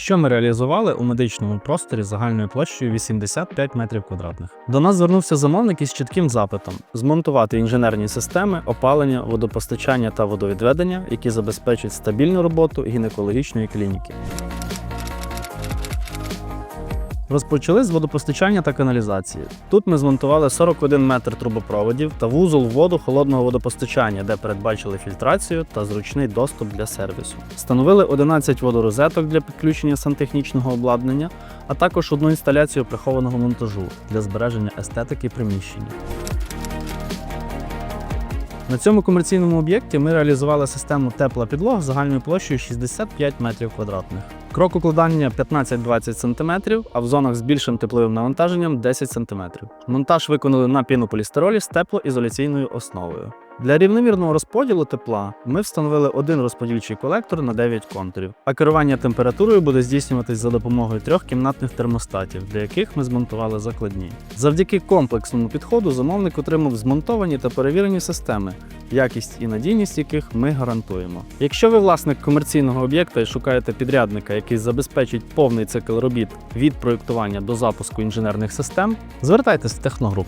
що ми реалізували у медичному просторі загальною площею 85 метрів квадратних. До нас звернувся замовник із чітким запитом: змонтувати інженерні системи, опалення, водопостачання та водовідведення, які забезпечать стабільну роботу гінекологічної клініки. Розпочали з водопостачання та каналізації. Тут ми змонтували 41 метр трубопроводів та вузол воду холодного водопостачання, де передбачили фільтрацію та зручний доступ для сервісу. Встановили 11 водорозеток для підключення сантехнічного обладнання, а також одну інсталяцію прихованого монтажу для збереження естетики приміщення. На цьому комерційному об'єкті ми реалізували систему тепла підлог загальною площею 65 метрів квадратних. Крок укладання 15-20 см, а в зонах з більшим тепловим навантаженням 10 см. Монтаж виконали на пінополістиролі з теплоізоляційною основою. Для рівномірного розподілу тепла ми встановили один розподільчий колектор на 9 контурів, а керування температурою буде здійснюватись за допомогою трьох кімнатних термостатів, для яких ми змонтували закладні. Завдяки комплексному підходу замовник отримав змонтовані та перевірені системи, якість і надійність яких ми гарантуємо. Якщо ви власник комерційного об'єкта і шукаєте підрядника, який забезпечить повний цикл робіт від проєктування до запуску інженерних систем, звертайтесь в техногруп.